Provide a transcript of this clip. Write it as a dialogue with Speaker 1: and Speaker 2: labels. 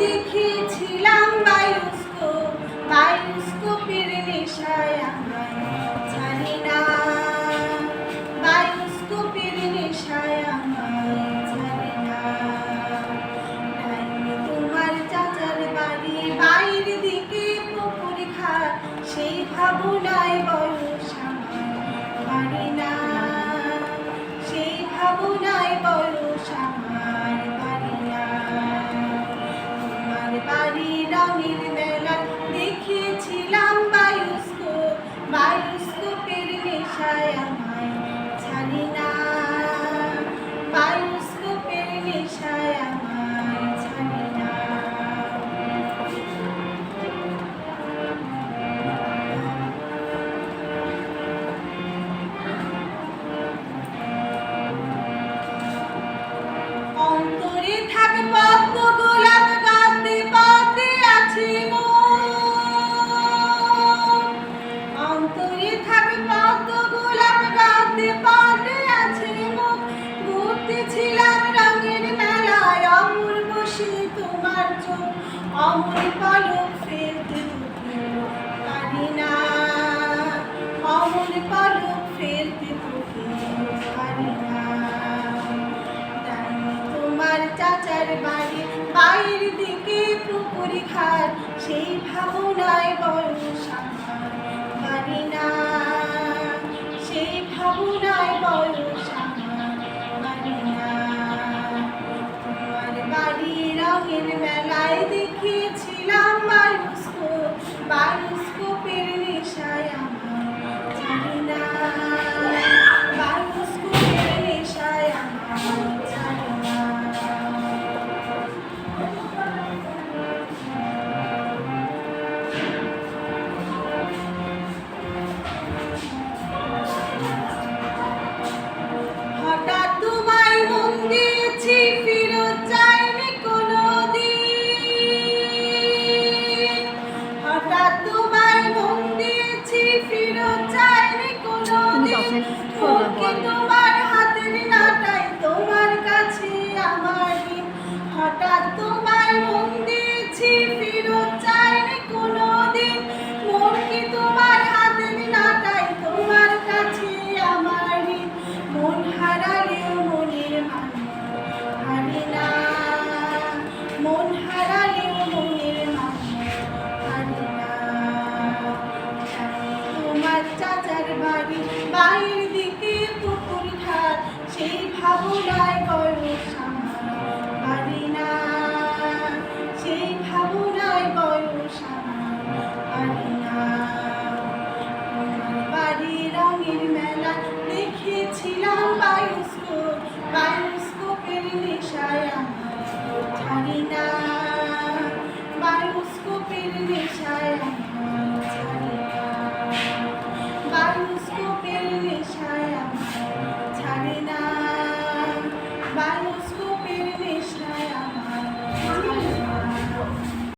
Speaker 1: দেখিয়েছিলাম বায়ুস্কোপ বায়ুস্কোপের নেশায় আমরা ನೀನಿದೆ অমর পালক ফেলতে পারি না অমর পালক ফেলতে পারি না তোমার চাচার বাড়ি বাইরের দিকে পুকুরি ঘাট সেই ভাবনায় বড় আগের মেলায় দেখেছিলাম বায়ুস্কোপ বায়ুস্কোপের নেশায় আমার। তোমায় মন দিয়েছি ফিরো চাইনি কোনোদিন।
Speaker 2: হ্যাঁ, হ্যাঁ, হ্যাঁ,
Speaker 1: তোমায় বাড়ি মায়ের দিকে পুকুর ধার সেই ভাবনায় গর্ব সামনে